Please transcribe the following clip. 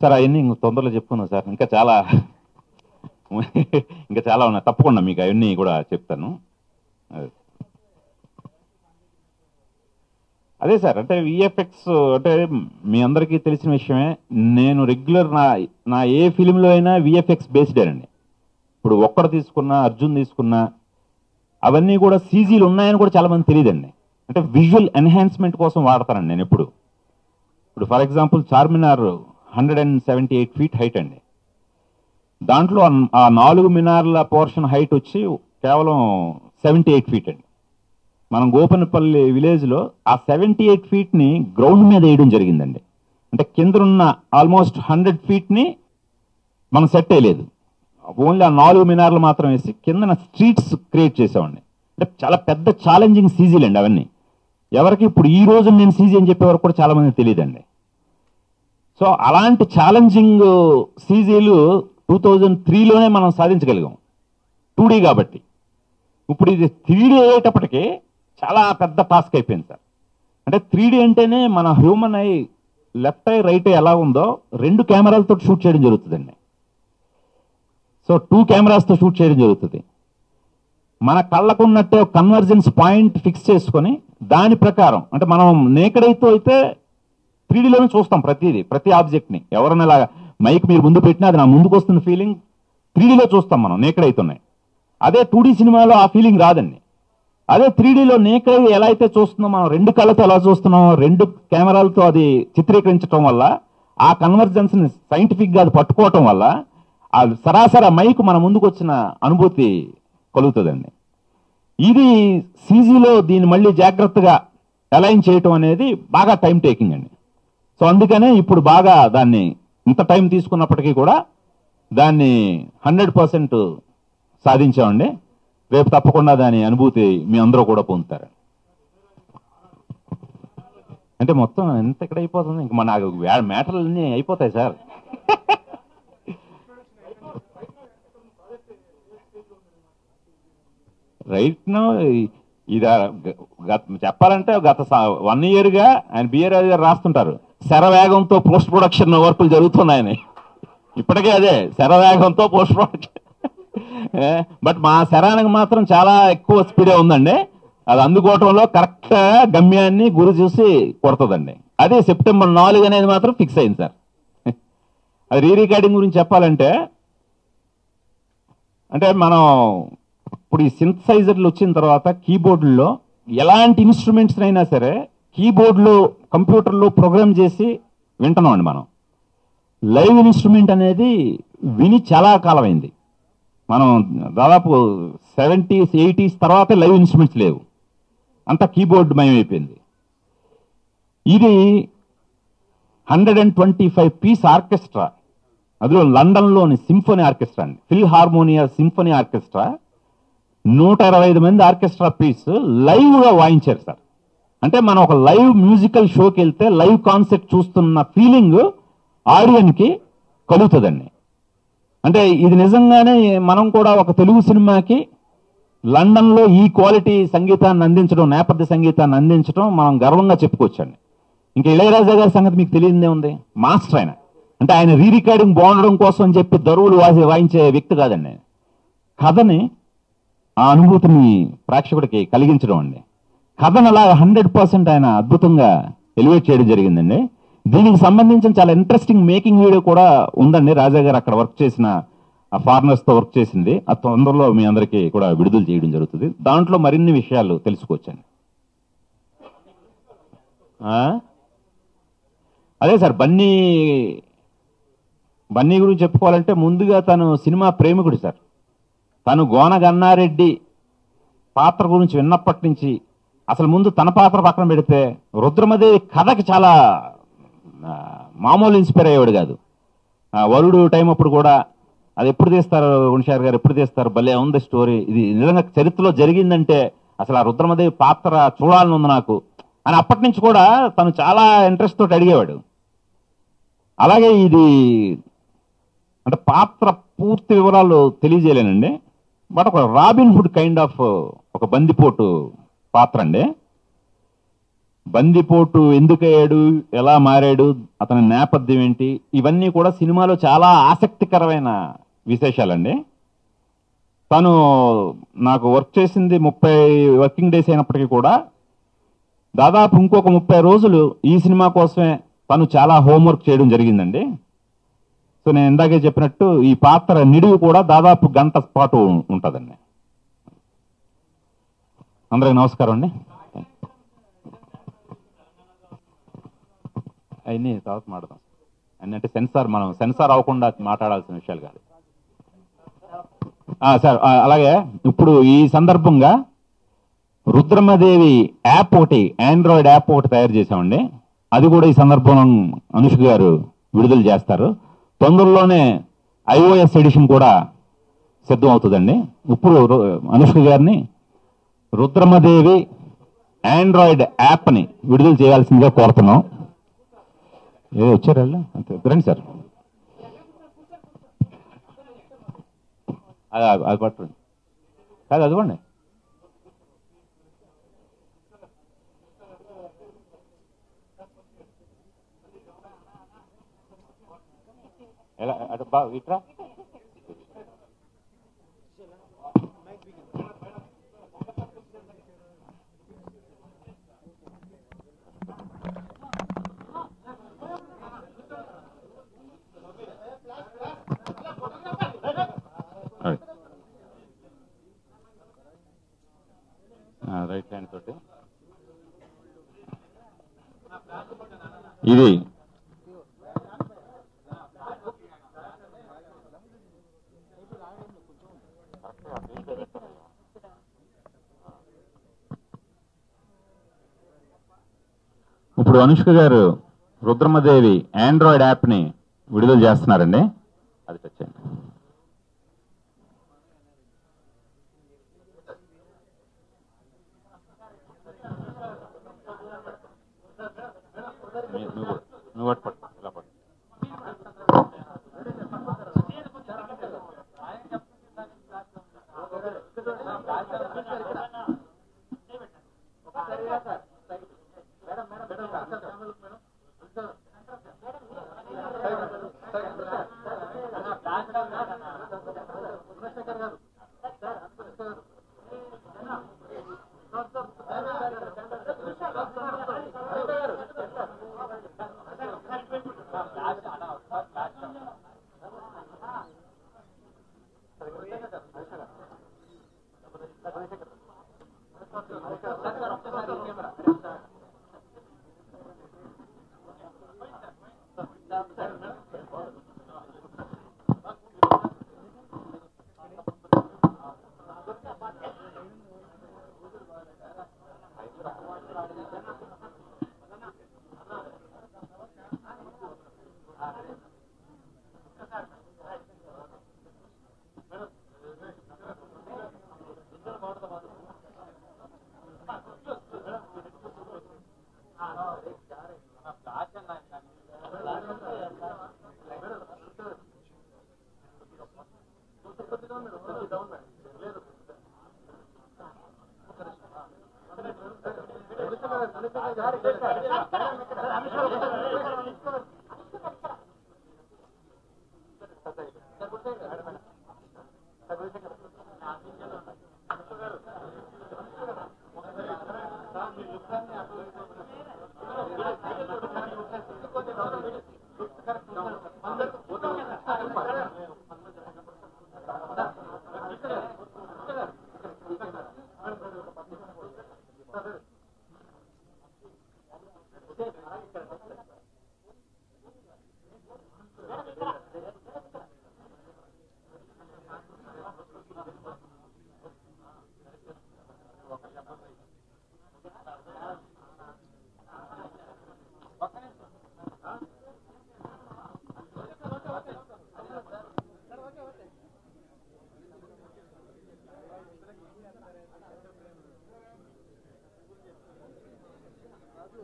Sir అవన్నీ ఇంక తొందరలో చెప్పుకున్నాను సార్. ఇంకా చాలా ఇంకా చాలా ఉన్నాయి. తప్పకుండా మీకు అవన్నీ కూడా చెప్తాను. అదే. సార్ అంటే విఎఫ్ఎక్స్ అంటే మీ అందరికీ తెలిసిన విషయమే నేను రెగ్యులర్ నా నా ఏ ఫిలింలో అయినా విఎఫ్ఎక్స్ బేస్డ్ అండి. ఇప్పుడు ఒక్కడు తీసుకున్నా అర్జున్ తీసుకున్నా అవన్నీ కూడా సీజీలు ఉన్నాయని కూడా చాలా మంది తెలియదండి. అంటే విజువల్ ఎన్హాన్స్మెంట్ కోసం వాడతానండి నేను ఎప్పుడు. ఇప్పుడు for example Charminar hundred and seventy eight feet height అండి. దాంట్లో ఆ- నాలుగు మినార్ల పోర్షన్ హైట్ వచ్చి కేవలం సెవెంటీ ఎయిట్ ఫీట్ అండి. మనం గోపనపల్లి విలేజ్లో ఆ సెవెంటీ ఎయిట్ ఫీట్ని గ్రౌండ్ మీద వేయడం జరిగిందండి. అంటే కిందనున్న ఆల్మోస్ట్ హండ్రెడ్ ఫీట్ని మనం సెట్ అయ్యలేదు ఓన్లీ ఆ నాలుగు మినార్లు మాత్రం వేసి కిందన స్ట్రీట్స్ క్రియేట్ చేసామండి అంటే చాలా పెద్ద ఛాలెంజింగ్ సీజీలు అండి అవన్నీ. ఎవరికి ఇప్పుడు ఈ రోజు నేను సీజీ అని చెప్పే వరకు కూడా చాలామంది తెలియదండి. సో అలాంటి ఛాలెంజింగ్ సీజీలు టూ థౌజండ్ త్రీలోనే మనం సాధించగలిగాం. టూ డీ కాబట్టి. ఇప్పుడు ఇది త్రీ డీ అయ్యేటప్పటికి చాలా పెద్ద టాస్క్ అయిపోయింది సార్. అంటే త్రీ డీ అంటేనే మన human eye left eye right eye ఎలా ఉందో రెండు కెమెరాలతో షూట్ చేయడం జరుగుతుందండి. సో టూ కెమెరాస్తో షూట్ చేయడం జరుగుతుంది. మన కళ్ళకు ఉన్నట్టే కన్వర్జెన్స్ పాయింట్ ఫిక్స్ చేసుకొని దాని ప్రకారం అంటే మనం నేకడైతే అయితే త్రీడీలోనే చూస్తాం ప్రతిదీ ప్రతి ఆబ్జెక్ట్ని. ఎవరైనా ఇలా మైక్ మీరు ముందు పెట్టినా అది నా ముందుకు వస్తున్న ఫీలింగ్ త్రీడీలో చూస్తాం మనం నేకడైతున్నాయి అదే టూ సినిమాలో ఆ ఫీలింగ్ రాదండి. అదే త్రీడీలో నేకడై ఎలా అయితే చూస్తున్నాం మనం రెండు కళ్ళతో ఎలా చూస్తున్నాం రెండు కెమెరాలతో అది చిత్రీకరించడం వల్ల ఆ కన్వర్జెన్స్ని సైంటిఫిక్గా అది పట్టుకోవటం వల్ల ఆ సరాసరి మైక్ మన ముందుకు వచ్చిన అనుభూతి కలుగుతుందండి. ఇది సీజీలో దీన్ని మళ్ళీ జాగ్రత్తగా అలైన్ చేయటం అనేది బాగా టైం టేకింగ్ అండి. సో అందుకనే ఇప్పుడు బాగా దాన్ని ఇంత టైం తీసుకున్నప్పటికీ కూడా దాన్ని హండ్రెడ్ పర్సెంట్ సాధించామండి. రేపు తప్పకుండా దాని అనుభూతి మీ అందరూ కూడా పొందుతారు. అంటే మొత్తం ఎంత ఇక్కడ అయిపోతుంది? ఇంక మన మ్యాటర్లు అన్నీ అయిపోతాయి సార్. రైట్ నో ఇది చెప్పాలంటే గత వన్ ఇయర్గా ఆయన బిఆర్ రాజు గారు రాస్తుంటారు. శరవేగంతో పోస్ట్ ప్రొడక్షన్ వర్కులు జరుగుతున్నాయని. ఇప్పటికే అదే శరవేగంతో పోస్ట్ ప్రొడక్షన్. బట్ మా శరానికి మాత్రం చాలా ఎక్కువ స్పీడే ఉందండి. అది అందుకోవటంలో కరెక్ట్ గమ్యాన్ని గురి చూసి కొడుతుందండి. అదే సెప్టెంబర్ నాలుగు అనేది మాత్రం ఫిక్స్ అయింది సార్. అది రీ రికార్డింగ్ గురించి చెప్పాలంటే అంటే మనం ఇప్పుడు ఈ సింథసైజర్లు వచ్చిన తర్వాత కీబోర్డుల్లో ఎలాంటి ఇన్స్ట్రుమెంట్స్ అయినా సరే కీబోర్డ్లో కంప్యూటర్లో ప్రోగ్రామ్ చేసి వింటున్నాం అండి మనం. లైవ్ ఇన్స్ట్రుమెంట్ అనేది విని చాలా కాలమైంది. మనం దాదాపు సెవెంటీస్ ఎయిటీస్ తర్వాత లైవ్ ఇన్స్ట్రుమెంట్స్ లేవు. అంతా కీబోర్డ్ మయమైపోయింది. ఇది hundred and twenty five piece orchestra. అందులో లండన్లోని సింఫనీ ఆర్కెస్ట్రా అండి. Philharmonia symphony orchestra. నూట ఇరవై ఐదు మంది ఆర్కెస్ట్రా పీస్ లైవ్గా వాయించారు సార్. అంటే మనం ఒక లైవ్ మ్యూజికల్ షోకి వెళ్తే లైవ్ కాన్సెప్ట్ చూస్తున్న ఫీలింగ్ ఆడియన్కి కలుగుతుందండి. అంటే ఇది నిజంగానే మనం కూడా ఒక తెలుగు సినిమాకి లండన్లో ఈ క్వాలిటీ సంగీతాన్ని అందించడం నేపథ్య సంగీతాన్ని అందించడం మనం గర్వంగా చెప్పుకోవచ్చండి. ఇంకా ఇళయరాజా గారి సంగతి మీకు తెలియదే ఉంది? మాస్టర్ ఆయన. అంటే ఆయన రీ రికార్డింగ్ బాగుండడం కోసం అని చెప్పి దరువులు వాసి వాయించే వ్యక్తి కాదండి. కథని ఆ అనుభూతిని ప్రేక్షకుడికి కలిగించడం అండి. కథను అలా హండ్రెడ్ పర్సెంట్ ఆయన అద్భుతంగా ఎలివేట్ చేయడం జరిగిందండి. దీనికి సంబంధించిన చాలా ఇంట్రెస్టింగ్ మేకింగ్ వీడియో కూడా ఉందండి. రాజా గారు అక్కడ వర్క్ చేసిన ఆ ఫారినర్స్తో వర్క్ చేసింది. ఆ తొందరలో మీ అందరికీ కూడా విడుదల చేయడం జరుగుతుంది. దాంట్లో మరిన్ని విషయాలు తెలుసుకోవచ్చండి. అదే సార్ బన్నీ బన్నీ గురించి చెప్పుకోవాలంటే ముందుగా తను సినిమా ప్రేమికుడు సార్. తను గోనగన్నారెడ్డి పాత్ర గురించి విన్నప్పటి నుంచి అసలు ముందు తన పాత్ర పక్కన పెడితే రుద్రమదేవి కథకి చాలా మామూలు ఇన్స్పైర్ అయ్యేవాడు కాదు. వరుడు టైం అప్పుడు కూడా అది ఎప్పుడు తీస్తారు గుణశార్ గారు? ఎప్పుడు తీస్తారు? భలే ఉంది స్టోరీ ఇది నిజంగా చరిత్రలో జరిగిందంటే అసలు ఆ రుద్రమదేవి పాత్ర చూడాలని ఉంది నాకు. అని అప్పటి నుంచి కూడా తను చాలా ఇంట్రెస్ట్ తోటి అడిగేవాడు. అలాగే ఇది అంటే పాత్ర పూర్తి వివరాలు తెలియజేయలేనండి. బట్ ఒక రాబిన్ హుడ్ కైండ్ ఆఫ్ ఒక బందిపోటు పాత్ర అండి బందిపోటు ఎందుకయ్యాడు? ఎలా మారాడు? అతని నేపథ్యం ఏంటి? ఇవన్నీ కూడా సినిమాలో చాలా ఆసక్తికరమైన విశేషాలండి. తను నాకు వర్క్ చేసింది ముప్పై వర్కింగ్ డేస్ అయినప్పటికీ కూడా దాదాపు ఇంకొక ముప్పై రోజులు ఈ సినిమా కోసమే తను చాలా హోంవర్క్ చేయడం జరిగిందండి. సో నేను ఇందాకే చెప్పినట్టు ఈ పాత్ర నిడివి కూడా దాదాపు గంట పాటు ఉంటుందండి. అందరికి నమస్కారం అండి. అవన్నీ తర్వాత మాట్లాడదాం. అన్ని అంటే సెన్సార్ మనం సెన్సార్ అవ్వకుండా మాట్లాడాల్సిన విషయాలు కాదు. సార్ అలాగే ఇప్పుడు ఈ సందర్భంగా రుద్రమదేవి యాప్ ఒకటి ఆండ్రాయిడ్ యాప్ ఒకటి తయారు చేసామండి అది కూడా ఈ సందర్భంలో అనుష్క గారు విడుదల చేస్తారు. తొందరలోనే ఐఓఎస్ ఎడిషన్ కూడా సిద్ధం అవుతుందండి ఇప్పుడు అనుష్క గారిని రుద్రమదేవి ఆండ్రాయిడ్ యాప్ని విడుదల చేయాల్సిందిగా కోరుతున్నాం. ఏ వచ్చారు వాళ్ళు అంతే రండి సార్. అది అది పట్టండి కాదు అదిగోండి. ఎలా అటు బా ఇట్రా రైట్ హ్యాండ్ తోటి ఇది. ఇప్పుడు అనుష్క గారు రుద్రమదేవి ఆండ్రాయిడ్ యాప్ని విడుదల చేస్తున్నారండి. నువ్వు నువ్వు అటు మేడం మేడం మేడం.